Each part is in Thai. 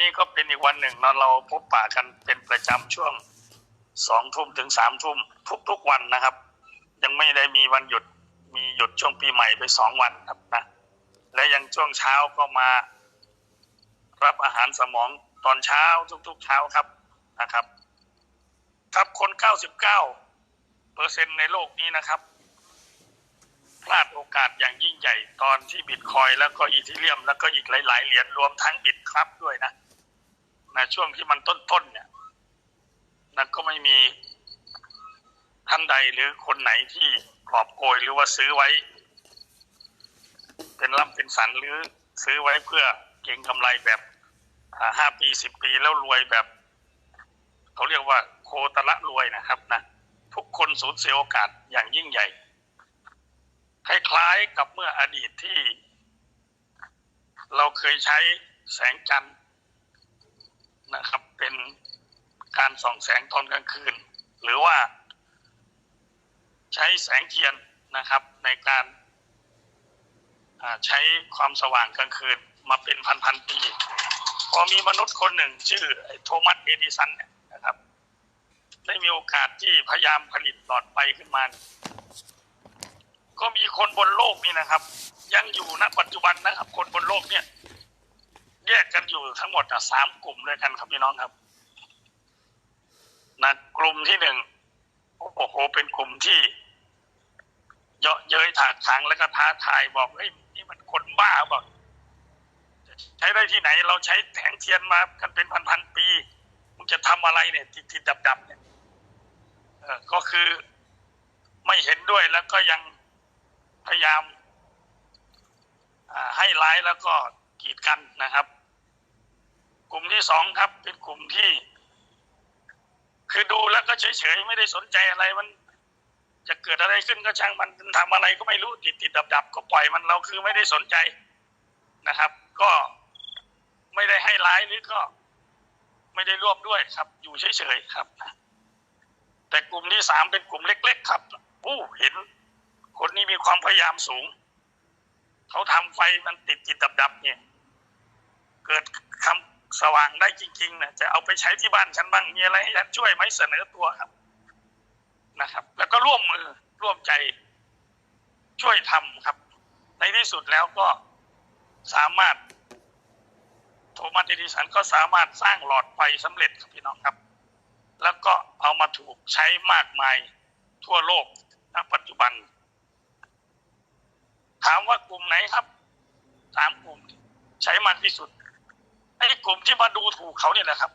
นี้ก็เป็นอีกวันหนึ่งเนาะเราพบปะกันเป็นประจำช่วงสองทุ่มถึงสามทุ่มทุกๆวันนะครับ ยังไม่ได้มีวันหยุดมีหยุดช่วงปีใหม่ไปสองวันครับนะและยังช่วงเช้าก็มารับอาหารสมองตอนเช้าทุกๆเช้าครับนะครับ ครับคน 99เปอร์เซ็นในโลกนี้นะครับ พลาดโอกาสอย่างยิ่งใหญ่ตอนที่บิตคอยแล้วก็อีทีเรียม แล้วก็อีกหลาย ๆ เหรียญรวมทั้งบิตครับด้วยนะ ในช่วงที่มันต้นๆเนี่ยนั่นก็ไม่มีท่านใดหรือคนไหนที่กอบโกยหรือว่าซื้อไว้ เป็นล่ำเป็นสันหรือซื้อไว้เพื่อเก็งกำไรแบบห้าปีสิบปีแล้วรวยแบบเขาเรียกว่าโคตรละรวยนะครับนะทุกคนสูญเสียโอกาสอย่างยิ่งใหญ่คล้ายๆกับเมื่ออดีตที่ เราเคยใช้แสงจันทร์ นะครับ เป็นการส่องแสงตอนกลางคืน หรือว่าใช้แสงเทียนนะครับ ในการใช้ความสว่างกลางคืนมาเป็นพันๆปีพอมีมนุษย์คนหนึ่งชื่อโทมัสเอดิสันเนี่ยนะครับ ได้มีโอกาสที่พยายามผลิตหลอดไฟขึ้นมา ก็มีคนบนโลกนี่นะครับ ยังอยู่ณปัจจุบันนะครับ คนบนโลกเนี่ย แยกกันอยู่ทั้งหมดอะสามกลุ่มด้วยกันครับพี่น้องครับนะกลุ่มที่หนึ่งโอ้โหเป็นกลุ่มที่ เยาะเย้ยถากถางแล้วก็ท้าทายบอกเฮ้ยนี่มันคนบ้าบอกใช้ได้ที่ไหน เราใช้แสงเทียนมากันเป็นพันๆปีมึงจะทำอะไรเนี่ยติดๆดับๆเนี่ยเออก็คือไม่เห็นด้วยแล้วก็ยังพยายามให้ร้ายแล้วก็กีดกันนะครับ ที่สองครับ เป็นกลุ่มที่ คือดูแล้วก็เฉยๆไม่ได้สนใจอะไรมัน จะเกิดอะไรขึ้นก็ช่างมันทำอะไรก็ไม่รู้ติดติดดับดับๆก็ปล่อยมันเราคือไม่ได้สนใจนะครับ ก็ไม่ได้ให้ร้ายหรือก็ ไม่ได้ร่วมด้วยครับ อยู่เฉยๆครับแต่กลุ่มที่สามเป็นกลุ่มเล็ก ๆ ครับอู้เห็น คนนี้มีความพยายามสูง เขาทำไฟมันติดติดดับดับๆเนี่ย เกิดคำ สว่างได้จริงๆนะจะเอาไปใช้ที่บ้านฉันบ้างมีอะไรให้ฉันช่วยไหมเสนอตัวครับนะครับ แล้วก็ร่วมมือร่วมใจช่วยทำครับ ในที่สุดแล้วก็สามารถโทมัสเอดิสันก็สามารถสร้างหลอดไฟสำเร็จครับพี่น้องครับ แล้วก็เอามาถูกใช้มากมายทั่วโลกณปัจจุบัน ถามว่ากลุ่มไหนครับสามกลุ่มใช้มันที่สุด ไอ้กลุ่มที่มาดูถูกเขาเนี่ยแหละครับ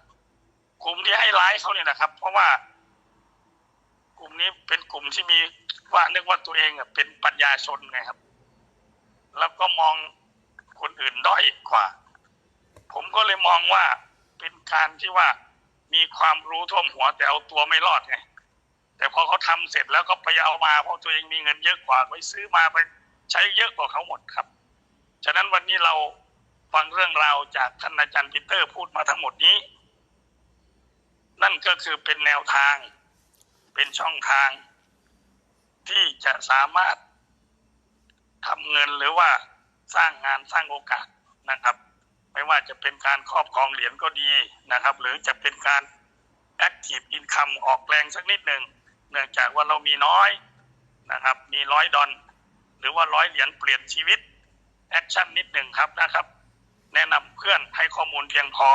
กลุ่มที่ให้ร้ายเขาเนี่ยนะครับ เพราะว่า กลุ่มนี้เป็นกลุ่มที่มีว่าเรียกว่าตัวเองอะเป็นปัญญาชนไงครับ แล้วก็มองคนอื่นด้อยกว่า ผมก็เลยมองว่าเป็นการที่ว่ามีความรู้ท่วมหัวแต่เอาตัวไม่รอดไงแต่พอเขาทำเสร็จแล้วก็ไปเอามาเพราะตัวเองมีเงินเยอะกว่าไปซื้อมาไปใช้เยอะกว่าเขาหมดครับ ฉะนั้นวันนี้เรา ฟังเรื่องราวจากท่านอาจารย์ปีเตอร์พูดมาทั้งหมดนี้ นั่นก็คือเป็นแนวทาง เป็นช่องทาง ที่จะสามารถทำเงินหรือว่าสร้างงานสร้างโอกาสนะครับ ไม่ว่าจะเป็นการครอบครองเหรียญก็ดีนะครับ หรือจะเป็นการ Active Income ออกแรงสักนิดหนึ่งเนื่องจากว่าเรามีน้อยนะครับ มีร้อยดอลหรือว่าร้อยเหรียญเปลี่ยนชีวิตแอคชั่นนิดหนึ่งครับนะครับ แนะนำเพื่อนให้ข้อมูลเพียงพอ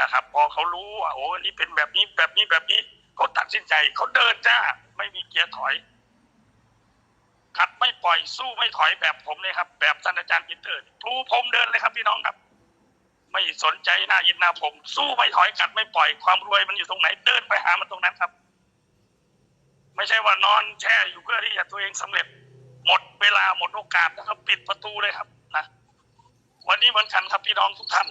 นะครับ พอเขารู้ว่าโอ้นี่เป็นแบบนี้แบบนี้แบบนี้เขาตัดสินใจเขาเดินจ้า ไม่มีเกียร์ถอยขัดไม่ปล่อยสู้ไม่ถอยแบบผมเลยครับ แบบท่านอาจารย์ปีเตอร์ทูผมเดินเลยครับพี่น้องครับ ไม่สนใจหน้ายินหน้าผม สู้ไม่ถอยกัดไม่ปล่อยความรวยมันอยู่ตรงไหน เดินไปหามันตรงนั้นครับ ไม่ใช่ว่านอนแช่อยู่เพื่อที่จะตัวเองสำเร็จ หมดเวลาหมดโอกาสนะครับ ปิดประตูเลยครับนะ วันนี้เหมือนกันครับพี่น้องทุกท่าน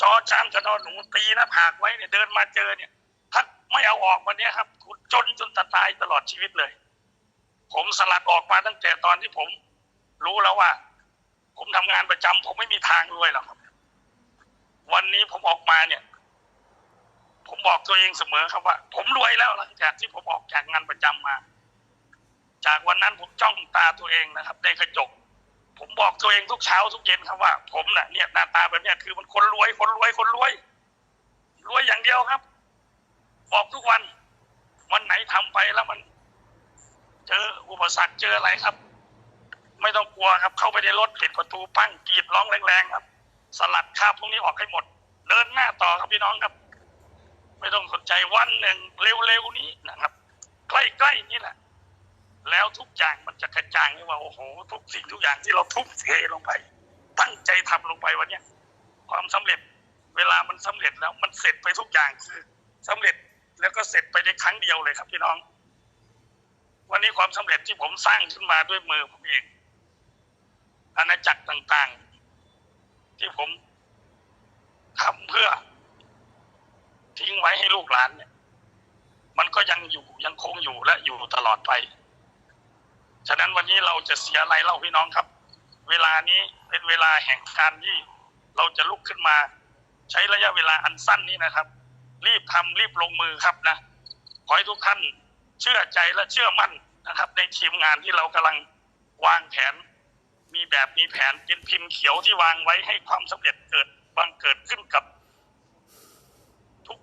จอจานกระนอนหนูตีหน้าผากไว้เนี่ยเดินมาเจอเนี่ยถ้าไม่เอาออกวันนี้ครับคุณจนจนตายตลอดชีวิตเลย ผมสลัดออกมาตั้งแต่ตอนที่ผม รู้แล้วว่า ผมทำงานประจำผมไม่มีทางรวยหรอกครับ วันนี้ผมออกมาเนี่ย ผมบอกตัวเองเสมอครับว่า ผมรวยแล้วหลังจากที่ผมออกจากงานประจำมา จากวันนั้นผมจ้องตาตัวเองนะครับในกระจก ผมบอกตัวเองทุกเช้าทุกเย็นครับว่า ผมน่ะเนี่ยหน้าตาแบบเนี้ยคือมันคนรวยคนรวยคนรวย รวยอย่างเดียวครับ บอกทุกวัน วันไหนทำไปแล้วมัน เจออุปสรรคเจออะไรครับ ไม่ต้องกลัวครับ เข้าไปในรถปิดประตูปั้งกรีดร้องแรงๆครับ สลัดคาบพวกนี้ออกให้หมด เดินหน้าต่อครับพี่น้องครับ ไม่ต้องสนใจวันหนึ่งเร็วๆนี้นะครับ ใกล้ๆนี่แหละ แล้วทุกอย่างมันจะกระจางให้ว่าโอ้โหทุกสิ่งทุกอย่างที่เราทุ่มเทลงไป ตั้งใจทำลงไปวันเนี้ยความสำเร็จเวลามันสำเร็จแล้วมันเสร็จไปทุกอย่างคือสำเร็จแล้วก็เสร็จไปในครั้งเดียวเลยครับพี่น้อง วันนี้ความสำเร็จที่ผมสร้างขึ้นมาด้วยมือผมเองอาณาจักรต่างๆ ที่ผมทำเพื่อ ทิ้งไว้ให้ลูกหลานเนี่ย มันก็ยังอยู่ยังคงอยู่และอยู่ตลอดไป ฉะนั้นวันนี้เราจะเสียอะไรเล่าพี่น้องครับ เวลานี้เป็นเวลาแห่งการที่เราจะลุกขึ้นมา ใช้ระยะเวลาอันสั้นนี้นะครับ รีบทำรีบลงมือครับนะขอให้ทุกท่านเชื่อใจและเชื่อมั่นนะครับ ในทีมงานที่เรากำลังวางแผน มีแบบมีแผนเป็นพิมพ์เขียวที่วางไว้ให้ความสำเร็จเกิดบังเกิดขึ้นกับ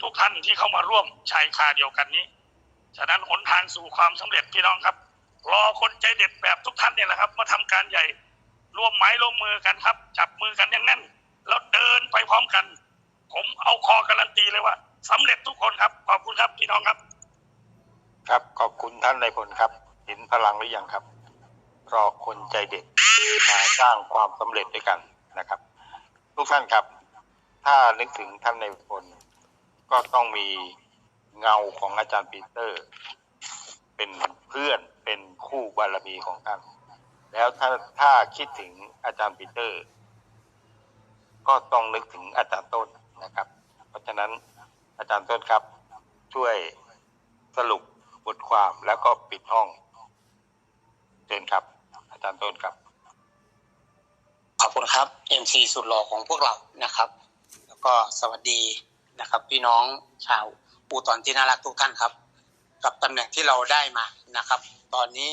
ทุกๆท่านที่เข้ามาร่วมชายคาเดียวกันนี้ ฉะนั้นหนทางสู่ความสำเร็จพี่น้องครับ รอคนใจเด็ดแบบทุกท่านเนี่ยแหละครับ มาทำการใหญ่ร่วมไม้ร่วมมือกันครับ จับมือกันอย่างแน่นแล้วเดินไปพร้อมกัน ผมเอาคอการันตีเลยว่าสำเร็จทุกคนครับ ขอบคุณครับพี่น้องครับ ครับขอบคุณท่านนายพลครับ เห็นพลังหรือยังครับ รอคนใจเด็ดมาสร้างความสำเร็จด้วยกันนะครับ ทุกท่านครับ ถ้านึกถึงท่านนายพลก็ต้องมีเงาของอาจารย์ปีเตอร์ เป็นเพื่อน เป็นคู่บารมีของท่าน แล้วถ้าถ้าคิดถึงอาจารย์ปีเตอร์ ก็ต้องนึกถึงอาจารย์ต้นนะครับ เพราะฉะนั้นอาจารย์ต้นครับ ช่วยสรุปบทความแล้วก็ปิดห้องเชิญครับ อาจารย์ต้นครับ ขอบคุณครับ MC สุดหล่อของพวกเรานะครับ แล้วก็สวัสดีนะครับ พี่น้องชาวปูตอนที่น่ารักทุกท่านครับ กับตำแหน่งที่เราได้มานะครับ ตอนนี้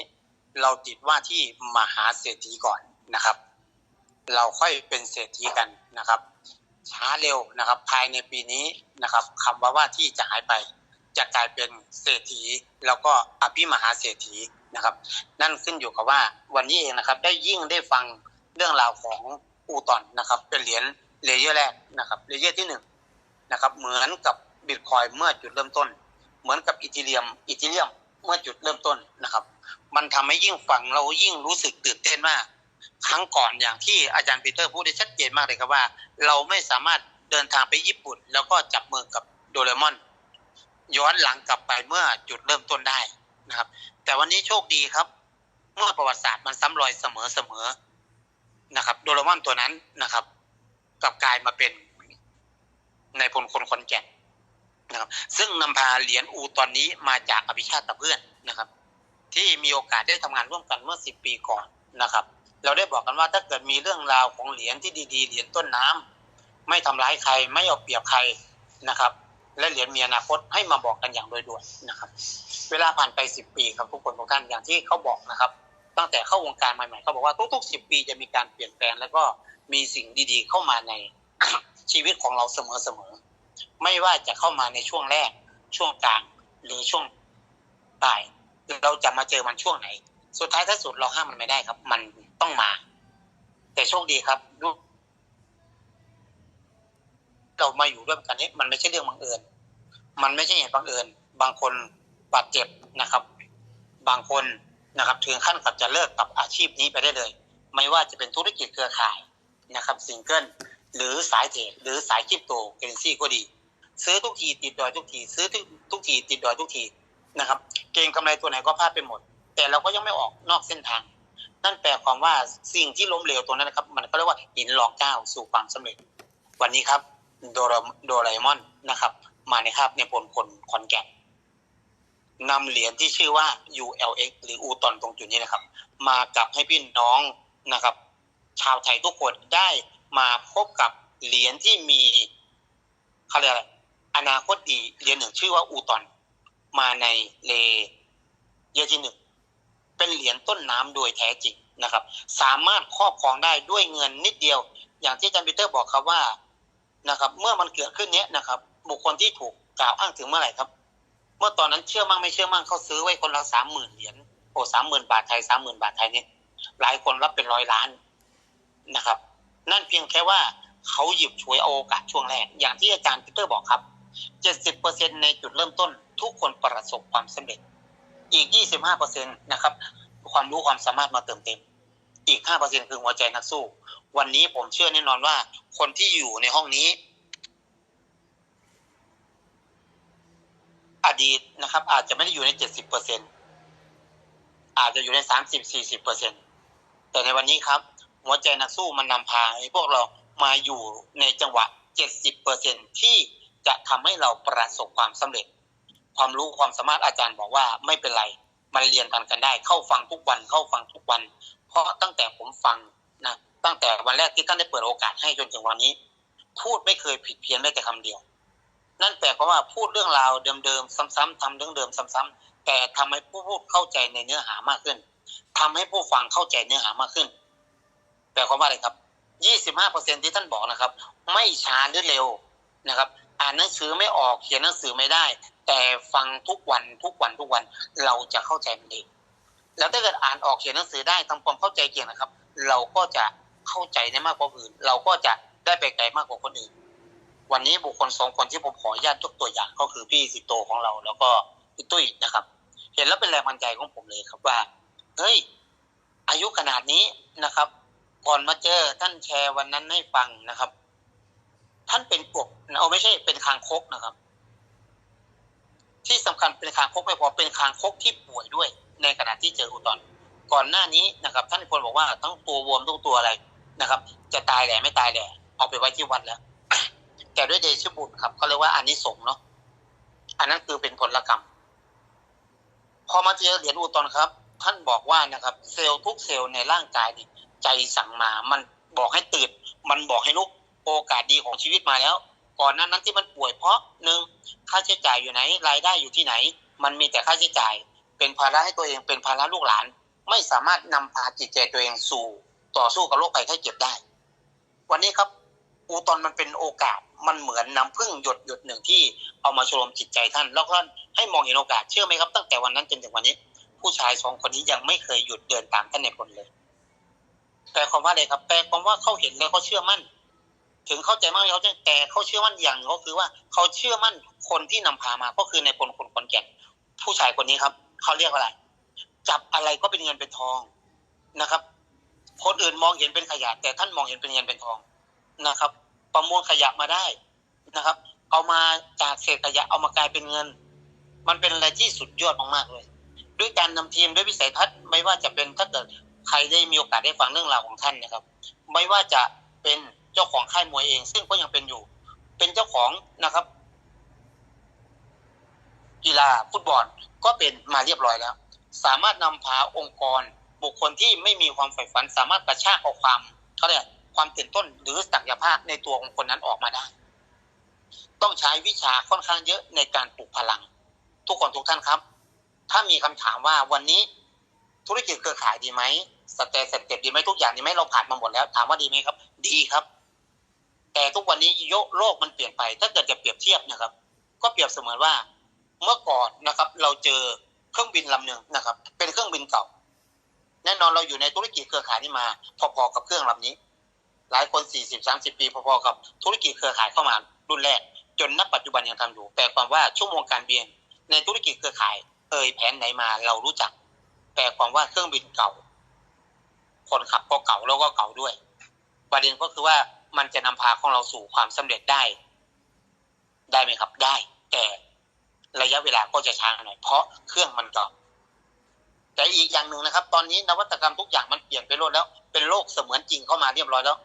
เราติดว่าที่มหาเศรษฐีก่อนนะครับ เราค่อยเป็นเศรษฐีกันนะครับ ช้าเร็วนะครับ ภายในปีนี้นะครับคำว่าว่าที่จะหายไป จะกลายเป็นเศรษฐี แล้วก็อภิมหาเศรษฐีนะครับ นั่นขึ้นอยู่กับว่าวันนี้เองนะครับ ได้ยิ่งได้ฟังเรื่องราวของอูตอนนะครับ เป็นเหรียญเลเยอร์แรกนะครับเลเยอร์ที่หนึ่งนะครับ เหมือนกับบิตคอยเมื่อจุดเริ่มต้น เหมือนกับอีทีเรียมอีทีเรียมเมื่อจุดเริ่มต้นนะครับ มันทำให้ยิ่งฟังเรายิ่งรู้สึกตื่นเต้นมาก ครั้งก่อนอย่างที่อาจารย์ปีเตอร์พูดได้ชัดเจนมากเลยครับว่า เราไม่สามารถเดินทางไปญี่ปุ่น แล้วก็จับมือกับโดเรมอน ย้อนหลังกลับไปเมื่อจุดเริ่มต้นได้นะครับ แต่วันนี้โชคดีครับ เมื่อประวัติศาสตร์มันซ้ำรอยเสมอเสมอนะครับ โดเรมอนตัวนั้นนะครับกลับกลายมาเป็นในพลคนคนแก่น นะครับ ซึ่งนำพาเหรียญอูตอนนี้มาจากอภิชาติเพื่อนนะครับ ที่มีโอกาสได้ทำงานร่วมกันเมื่อสิบปีก่อนนะครับ เราได้บอกกันว่าถ้าเกิดมีเรื่องราวของเหรียญที่ดีๆเหรียญต้นน้ำไม่ทำร้ายใครไม่เอาเปรียบใครนะครับ และเหรียญมีอนาคตให้มาบอกกันอย่างโดยด่วนนะครับ เวลาผ่านไปสิบปีครับทุกคนทุกท่านอย่างที่เขาบอกนะครับ ตั้งแต่เข้าวงการใหม่ๆเขาบอกว่าทุกๆสิบปีจะมีการเปลี่ยนแปลงแล้วก็มีสิ่งดีๆ เข้ามาในชีวิตของเราเสมอๆ ไม่ว่าจะเข้ามาในช่วงแรก ช่วงกลาง หรือช่วงปลายเราจะมาเจอมันช่วงไหน สุดท้ายถ้าสุดเราห้ามมันไม่ได้ครับ มันต้องมา แต่โชคดีครับด้วยเรามาอยู่ร่วมกันนี้มันไม่ใช่เรื่องบังเอิญ มันไม่ใช่เหตุบังเอิญ บางคนบาดเจ็บนะครับ บางคนนะครับ ถึงขั้นกับจะเลิกกับอาชีพนี้ไปได้เลย ไม่ว่าจะเป็นธุรกิจเครือข่ายนะครับซิงเกิล หรือสายเทรดหรือสายคริปโตเคอเรนซีก็ดี ซื้อทุกทีติดดอยทุกที ซื้อทุกทุกทีติดดอยทุกทีนะครับ เก่งกำไรตัวไหนก็พลาดไปหมด แต่เราก็ยังไม่ออกนอกเส้นทาง นั่นแปลความว่าสิ่งที่ล้มเหลวตรงนั้นนะครับ มันก็เรียกว่าหินหลอกก้าวสู่ความสำเร็จ วันนี้ครับโดราโดราเอมอนนะครับ มาในคาบในพลคนคอนแก่นนำเหรียญที่ชื่อว่า ULX หรืออูตอนตรงจุดนี้นะครับ มากับให้พี่น้องนะครับ ชาวไทยทุกคนได้ มาพบกับเหรียญที่มีเขาเรียกอะไรอนาคตดีเหรียญหนึ่งชื่อว่าอูตอน มาในเลเยอร์ที่หนึ่งเป็นเหรียญต้นน้ำโดยแท้จริงนะครับ สามารถครอบครองได้ด้วยเงินนิดเดียว อย่างที่อาจารย์ปีเตอร์บอกครับว่านะครับ เมื่อมันเกิดขึ้นเนี้ยนะครับ บุคคลที่ถูกกล่าวอ้างถึงเมื่อไหร่ครับ เมื่อตอนนั้นเชื่อมั่งไม่เชื่อมั่งเขาซื้อไว้คนละสามหมื่นเหรียญโอ้สามหมื่นบาทไทยสามหมื่นบาทไทยเนี่ยหลายคนรับเป็นร้อยล้านนะครับ นั่นเพียงแค่ว่าเขาหยิบฉวยโอกาสช่วงแรก อย่างที่อาจารย์ปีเตอร์บอกครับเจ็ดสิบเปอร์เซ็นในจุดเริ่มต้น ทุกคนประสบความสำเร็จ อีกยี่สิบห้าเปอร์เซ็นะครับ ความรู้ความสามารถมาเติมเต็ม อีกห้าเปอร์เซ็นคือหัวใจนักสู้ วันนี้ผมเชื่อแน่นอนว่า คนที่อยู่ในห้องนี้ อดีตนะครับ อาจจะไม่ได้อยู่ในเจ็ดสิบเปอาจจะอยู่ในสามสิบสี่สิบเปอร์เซ็นแต่ในวันนี้ครับ หัวใจนักสู้มันนำพาให้พวกเรามาอยู่ในจังหวะเจ็ดสิบเปอร์เซ็นที่จะทำให้เราประสบความสำเร็จ ความรู้ความสามารถอาจารย์บอกว่าไม่เป็นไร มันเรียนกันกันได้ เข้าฟังทุกวัน เข้าฟังทุกวัน เพราะตั้งแต่ผมฟังนะ ตั้งแต่วันแรกที่ท่านได้เปิดโอกาสให้จนถึงวันนี้ พูดไม่เคยผิดเพี้ยนแม้แต่คำเดียว นั่นแปลว่าพูดเรื่องราวเดิมๆซ้ำๆทำเรื่องเดิมซ้ำๆแต่ทำให้ผู้พูดเข้าใจในเนื้อหามากขึ้นทำให้ผู้ฟังเข้าใจเนื้อหามากขึ้น ลความว่าอะไรครับยี่สิบห้าเปอร์เซ็นที่ท่านบอกนะครับ ไม่ช้าหรือเร็วนะครับ อ่านหนังสือไม่ออกเขียนหนังสือไม่ได้ แต่ฟังทุกวันทุกวันทุกวันเราจะเข้าใจมันเองแล้วถ้าเกิดอ่านออกเขียนหนังสือได้ทำความเข้าใจเก่งนะครับ เราก็จะเข้าใจได้มากกว่าอื่น เราก็จะได้ไปไกลมากกว่าคนอื่น วันนี้บุคคลสองคนที่ผมขออนุญาตยกตัวอย่างก็คือพี่สิโตของเรา แล้วก็พี่ตุ้ยนะครับ เห็นแล้วเป็นแรงบันดาลใจของผมเลยครับว่าเฮ้ยอายุขนาดนี้นะครับ ก่อนมาเจอท่านแชร์วันนั้นให้ฟังนะครับ ท่านเป็นกบเอาไม่ใช่เป็นคางคกนะครับ ที่สำคัญเป็นคางคกไม่พอเป็นคางคกที่ป่วยด้วย ในขณะที่เจออุตอน ก่อนหน้านี้นะครับ ท่านคนบอกว่าทั้งตัววมทั้งตัวอะไรนะครับ จะตายแหล่ไม่ตายแหล่เอาไปไว้ที่วัดแล้วแต่ด้วยเดชบุญครับเขาเรียกว่าอันนี้สงเนาะอันนั้นคือเป็นผลกรรม พอมาเจอเหรียญอุตอนครับ ท่านบอกว่านะครับ เซลล์ทุกเซลล์ในร่างกายเนี่ย ใจสั่งมา มันบอกให้ตื่น มันบอกให้ลุก โอกาสดีของชีวิตมาแล้ว ก่อนหนั้นนั้นที่มันป่วยเพราะหนึ่งค่าใช้จ่ายอยู่ไหน รายได้อยู่ที่ไหน มันมีแต่ค่าใช้จ่าย เป็นภาระให้ตัวเอง เป็นภาระลูกหลาน ไม่สามารถนำพาจิตใจตัวเองสู่ ต่อสู้กับโรคภัยไข้เจ็บได้ วันนี้ครับอูตอนมันเป็นโอกาส มันเหมือนน้ำพึ่งหยดหยดหนึ่งที่เอามาชโลมจิตใจท่าน แล้วก็ให้มองเห็นโอกาส เชื่อไหมครับ ตั้งแต่วันนั้นจนถึงวันนี้ ผู้ชายสองคนนี้ยังไม่เคยหยุดเดินตามท่านในพลเลย แปลความว่าอะไรครับ แปลความว่าเขาเห็นแล้วเขาเชื่อมั่น ถึงเข้าใจมากเขาแต่เขาเชื่อมั่นอย่างก็คือว่าเขาเชื่อมั่นคนที่นำพามา ก็คือในพลคนคนแก่นผู้ชายคนนี้ครับเขาเรียกว่าอะไร จับอะไรก็เป็นเงินเป็นทองนะครับ คนอื่นมองเห็นเป็นขยะ แต่ท่านมองเห็นเป็นเงินเป็นทองนะครับ ประมวลขยะมาได้นะครับ เอามาจากเศษขยะเอามากลายเป็นเงิน มันเป็นอะไรที่สุดยอดมากๆเลย ด้วยการนำทีมด้วยวิสัยทัศน์ไม่ว่าจะเป็นถ้าเกิด ใครได้มีโอกาสได้ฟังเรื่องราวของท่านนะครับ ไม่ว่าจะเป็นเจ้าของค่ายมวยเอง ซึ่งก็ยังเป็นอยู่ เป็นเจ้าของนะครับ กีฬาฟุตบอลก็เป็นมาเรียบร้อยแล้ว สามารถนำพาองค์กร บุคคลที่ไม่มีความใฝ่ฝัน สามารถกระชากเอาความเขาเรียกความตื่นต้นหรือศักยภาพในตัวของคนนั้นออกมาได้ ต้องใช้วิชาค่อนข้างเยอะในการปลุกพลัง ทุกคนทุกท่านครับ ถ้ามีคำถามว่าวันนี้ธุรกิจเครือข่ายดีไหม สเตสเต็ปดีไหมทุกอย่างดีไหมเราผ่านมาหมดแล้ว ถามว่าดีไหมครับ ดีครับ แต่ทุกวันนี้โยโลกมันเปลี่ยนไป ถ้าเกิดจะเปรียบเทียบนะครับ ก็เปรียบเสมือนว่า เมื่อก่อนนะครับ เราเจอเครื่องบินลำหนึ่งนะครับ เป็นเครื่องบินเก่า แน่นอนเราอยู่ในธุรกิจเครือข่ายนี้มา พอๆกับเครื่องลำนี้ หลายคนสี่สิบสามสิบปีพอๆกับธุรกิจเครือข่ายเข้ามารุ่นแรก จนณปัจจุบันยังทำอยู่แต่ความว่าชั่วโมงการบินในธุรกิจเครือข่าย เอ่ยแผนไหนมาเรารู้จักแต่ความว่าเครื่องบินเก่า คนขับก็เก่าแล้วก็เก่าด้วย ประเด็นก็คือว่ามันจะนำพาของเราสู่ความสำเร็จได้ ได้ไหมครับ ได้ แต่ระยะเวลาก็จะช้าหน่อยเพราะเครื่องมันเก่าแต่อีกอย่างหนึ่งนะครับ ตอนนี้นวัตกรรมทุกอย่างมันเปลี่ยนไปโลดแล้ว เป็นโลกเสมือนจริงเข้ามาเรียบร้อยแล้ว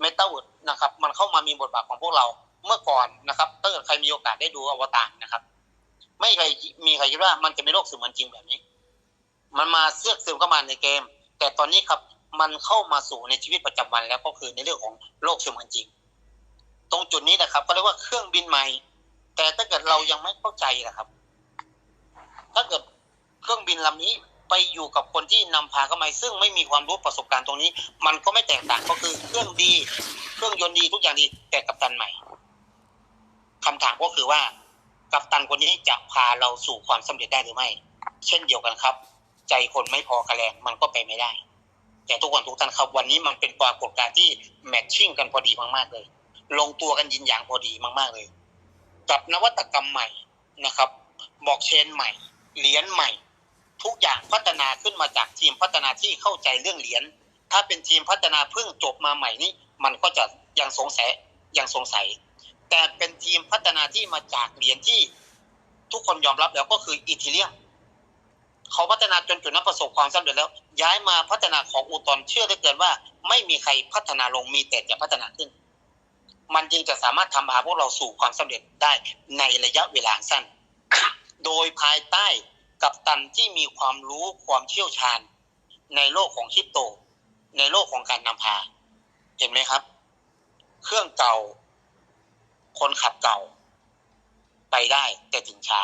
เมตาเวิร์ดนะครับ มันเข้ามามีบทบาทของพวกเราเมื่อก่อนนะครับถ้าเกิดใครมีโอกาสได้ดูอวตารนะครับ ไม่ใครมีใครคิดว่ามันจะมีโลกเสมือนจริงแบบนี้ มันมาเสือกซึมเข้ามาในเกม แต่ตอนนี้ครับมันเข้ามาสู่ในชีวิตประจำวันแล้วก็คือในเรื่องของโลกเสมือนจริง ตรงจุดนี้นะครับ ก็เรียกว่าเครื่องบินใหม่ แต่ถ้าเกิดเรายังไม่เข้าใจนะครับ ถ้าเกิดเครื่องบินลำนี้ไปอยู่กับคนที่นำพาเข้ามาซึ่งไม่มีความรู้ประสบการณ์ตรงนี้ มันก็ไม่แตกต่างก็คือเครื่องดี เครื่องยนต์ดีทุกอย่างดีแต่กัปตันใหม่คำถามก็คือว่ากัปตันคนนี้จะพาเราสู่ความสำเร็จได้หรือไม่ เช่นเดียวกันครับ ใจคนไม่พอกระแรงมันก็ไปไม่ได้ แต่ทุกคนทุกท่านครับวันนี้มันเป็นปรากฏการณ์ที่แมทชิ่งกันพอดีมากๆเลย ลงตัวกันยินอย่างพอดีมากๆเลย กับนวัตกรรมใหม่นะครับบอกเชนใหม่ เหรียญใหม่ ทุกอย่างพัฒนาขึ้นมาจากทีมพัฒนาที่เข้าใจเรื่องเหรียญถ้าเป็นทีมพัฒนาเพิ่งจบมาใหม่นี้มันก็จะยังสงสัยยังสงสัย แต่เป็นทีมพัฒนาที่มาจากเหรียญที่ทุกคนยอมรับแล้วก็คืออีทีเรียม เขาพัฒนาจนจุดนั้นประสบความสำเร็จแล้ว ย้ายมาพัฒนาของอูตอนเชื่อได้เกินว่า ไม่มีใครพัฒนาลงมีแต่จะพัฒนาขึ้น มันจึงจะสามารถทำพาพวกเราสู่ความสำเร็จได้ในระยะเวลาสั้น โดยภายใต้กัปตันที่มีความรู้ความเชี่ยวชาญ ในโลกของคริปโต ในโลกของการนำพา เห็นไหมครับ เครื่องเก่า คนขับเก่า ไปได้แต่ถึงช้า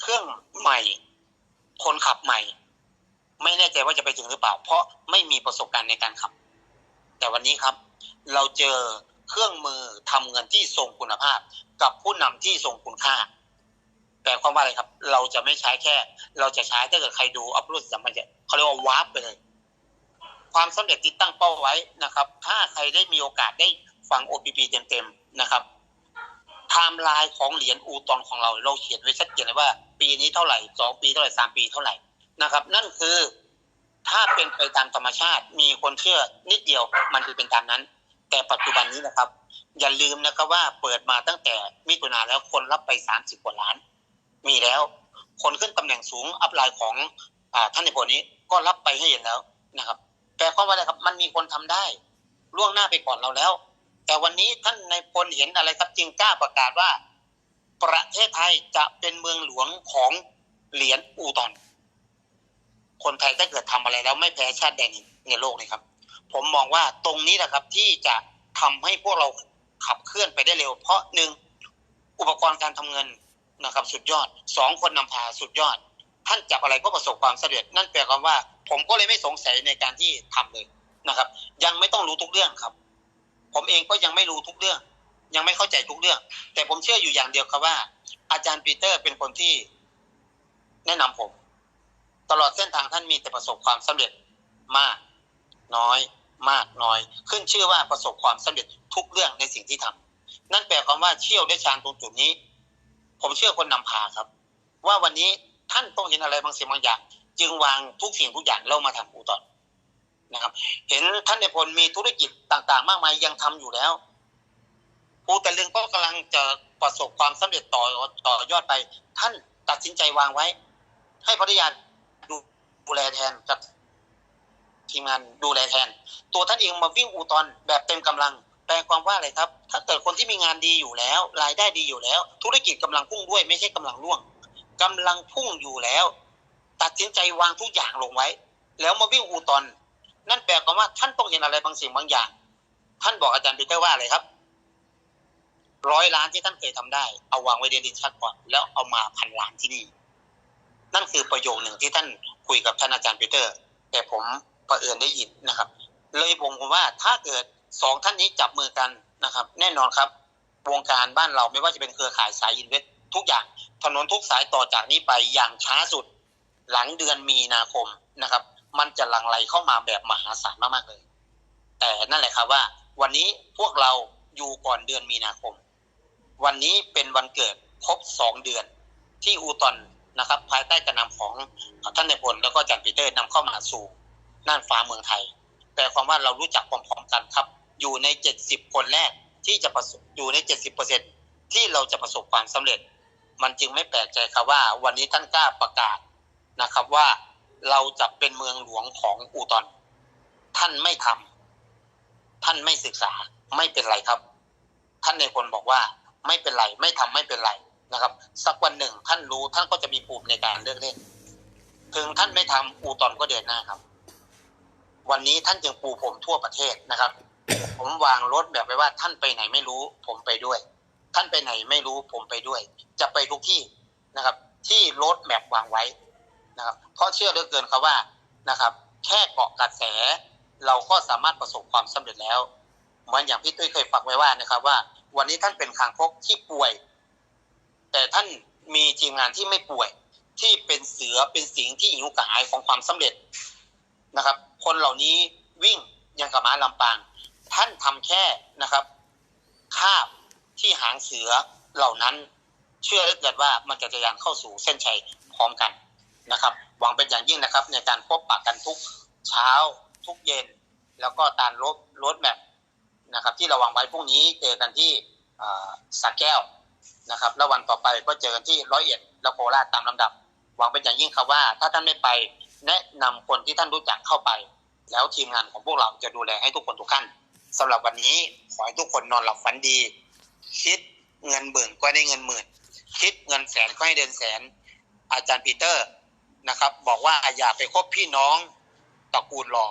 เครื่องใหม่ คนขับใหม่ ไม่แน่ใจว่าจะไปถึงหรือเปล่า เพราะไม่มีประสบการณ์ในการขับ แต่วันนี้ครับ เราเจอเครื่องมือทำเงินที่ทรงคุณภาพ กับผู้นำที่ทรงคุณค่าแปลความว่าอะไรครับ เราจะไม่ใช้แค่ เราจะใช้ถ้าเกิดใครดูอัพโหลดสัมพันธ์เนี่ยเขาเรียกว่าวาร์ปไปเลย ความสำเร็จที่ตั้งเป้าไว้นะครับ ถ้าใครได้มีโอกาสได้ฟัง OPP เต็มๆนะครับไทม์ไลน์ของเหรียญอูตอนของเราเราเขียนไว้ชัดเจนเลยว่า ปีนี้เท่าไหร่สองปีเท่าไหร่สามปีเท่าไหร่นะครับ นั่นคือถ้าเป็นไปตามธรรมชาติ มีคนเชื่อนิดเดียวมันจะเป็นตามนั้น แต่ปัจจุบันนี้นะครับ อย่าลืมนะครับว่าเปิดมาตั้งแต่มิถุนาแล้วคนรับไปสามสิบกว่าล้าน มีแล้ว คนขึ้นตำแหน่งสูงอัพไลน์ของอท่านในพลนี้ก็รับไปให้เห็นแล้วนะครับแปลความว่าอะไรครับมันมีคนทำได้ ล่วงหน้าไปก่อนเราแล้ว แต่วันนี้ท่านในพลเห็นอะไรครับจึงกล้าประกาศว่า ประเทศไทยจะเป็นเมืองหลวงของเหรียญอูตอน คนไทยถ้าเกิดทำอะไรแล้วไม่แพ้ชาติใดในในโลกเลยครับ ผมมองว่าตรงนี้แหละครับ ที่จะทำให้พวกเราขับเคลื่อนไปได้เร็ว เพราะหนึ่งอุปกรณ์การทำเงินนะครับ สุดยอดสองคนนำพาสุดยอด ท่านจับอะไรก็ประสบความสำเร็จ นั่นแปลความว่า ผมก็เลยไม่สงสัยในการที่ทำเลยนะครับ ยังไม่ต้องรู้ทุกเรื่องครับ ผมเองก็ยังไม่รู้ทุกเรื่อง ยังไม่เข้าใจทุกเรื่อง แต่ผมเชื่ออยู่อย่างเดียวครับว่า อาจารย์ปีเตอร์เป็นคนที่แนะนำผม ตลอดเส้นทางท่านมีแต่ประสบความสำเร็จมาก น้อย มากน้อย ขึ้นชื่อว่าประสบความสำเร็จทุกเรื่องในสิ่งที่ทำนั่นแปลความว่าเชี่ยวได้ชาญตรงจุดนี้ ผมเชื่อคนนำพาครับ ว่าวันนี้ท่านต้องเห็นอะไรบางสิ่งบางอย่าง จึงวางทุกสิ่งทุกอย่างแล้วมาทำอูตอนนะครับ เห็นท่านในพลมีธุรกิจต่าง ๆ มากมายยังทำอยู่แล้ว อูแต่เรื่องก็กำลังจะประสบความสำเร็จต่อต่อยอดไป ท่านตัดสินใจวางไว้ ให้ภรรยาดูดูแลแทนกับทีมงานดูแลแทน ตัวท่านเองมาวิ่งอูตอนแบบเต็มกำลังแปลความว่าอะไรครับ ถ้าเกิดคนที่มีงานดีอยู่แล้ว รายได้ดีอยู่แล้ว ธุรกิจกำลังพุ่งด้วย ไม่ใช่กำลังร่วงกำลังพุ่งอยู่แล้ว ตัดสินใจวางทุกอย่างลงไว้ แล้วมาวิ่งอูตอน นั่นแปลความว่าท่านต้องเห็นอะไรบางสิ่งบางอย่าง ท่านบอกอาจารย์ปีเตอร์ว่าอะไรครับ ร้อยล้านที่ท่านเคยทำได้ เอาวางไว้ในดินชัดก่อน แล้วเอามาพันล้านที่นี่ นั่นคือประโยคหนึ่งที่ท่านคุยกับท่านอาจารย์ปีเตอร์ แต่ผมเผอิญได้ยินนะครับ เลยผมว่าถ้าเกิดสองท่านนี้จับมือกันนะครับ แน่นอนครับวงการบ้านเราไม่ว่าจะเป็นเครือข่ายสายอินเวสทุกอย่างถนนทุกสายต่อจากนี้ไปอย่างช้าสุด หลังเดือนมีนาคมนะครับ มันจะหลั่งไหลเข้ามาแบบมหาศาลมากๆเลย แต่นั่นแหละครับว่า วันนี้พวกเราอยู่ก่อนเดือนมีนาคม วันนี้เป็นวันเกิดครบสองเดือนที่อูตอนนะครับ ภายใต้การนำของท่านในพลแล้วก็จารย์ปีเตอร์นำเข้ามาสู่น่านฟ้าเมืองไทยแปลความว่าเรารู้จักพร้อมๆกันครับ อยู่ในเจ็ดสิบคนแรกที่จะประสบอยู่ในเจ็ดสิบเปอร์เซ็นที่เราจะประสบความสำเร็จ มันจึงไม่แปลกใจครับว่า วันนี้ท่านกล้าประกาศนะครับว่าเราจะเป็นเมืองหลวงของอูตอน ท่านไม่ทำท่านไม่ศึกษาไม่เป็นไรครับ ท่านในพลบอกว่า ไม่เป็นไร ไม่ทำไม่เป็นไรนะครับ สักวันหนึ่งท่านรู้ท่านก็จะมีภูมิในการเลือกเล่น ถึงท่านไม่ทำอูตอนก็เดินหน้าครับ วันนี้ท่านจึงปูผมทั่วประเทศนะครับ ผมวางรถแบบไว้ว่า ท่านไปไหนไม่รู้ ผมไปด้วย ท่านไปไหนไม่รู้ ผมไปด้วย จะไปทุกที่นะครับ ที่รถแมพวางไว้นะครับ เพราะเชื่อเหลือเกินครับว่านะครับ แค่เกาะกระแส เราก็สามารถประสบความสำเร็จแล้วเหมือนอย่างพี่ตุ้ยเคยฝากไว้ว่านะครับว่า วันนี้ท่านเป็นคางคกที่ป่วย แต่ท่านมีทีมงานที่ไม่ป่วย ที่เป็นเสือเป็นสิงที่หิวกระหายของความสำเร็จนะครับ คนเหล่านี้วิ่งยังกับม้าลำปาง ท่านทำแค่นะครับคาบที่หางเสือเหล่านั้น เชื่อเหลือเกินว่ามันจะทะยานเข้าสู่เส้นชัยพร้อมกันนะครับ หวังเป็นอย่างยิ่งนะครับ ในการพบปะกันทุกเช้าทุกเย็น แล้วก็ตามรถรถแมพ นะครับ ที่ราวางไว้พรุ่งนี้เจอกันที่สักแก้วนะครับ แล้ววันต่อไปก็เจอกันที่ร้อยเอ็ดแล้วโคราชตามลำดับหวังเป็นอย่างยิ่งครับว่า ถ้าท่านไม่ไปแนะนำคนที่ท่านรู้จักเข้าไป แล้วทีมงานของพวกเราจะดูแลให้ทุกคนทุกขั้นสำหรับวันนี้ขอให้ทุกคนนอนหลับฝันดี คิดเงินหมื่นก็ได้เงินหมื่น คิดเงินแสนก็ให้เดินแสน อาจารย์ปีเตอร์นะครับ บอกว่าอย่าไปคบพี่น้องตระกูลรอ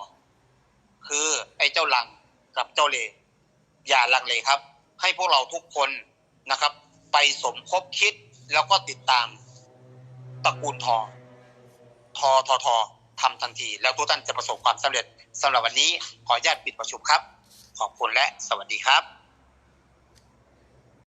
คือไอ้เจ้าหลังกับเจ้าเล อย่าลังเลครับ ให้พวกเราทุกคนนะครับ ไปสมคบคิดแล้วก็ติดตามตระกูลทอทอทอทอทำทันที แล้วทุกท่านจะประสบความสำเร็จสำหรับวันนี้ขออนุญาตปิดประชุมครับ ขอบคุณและสวัสดีครับ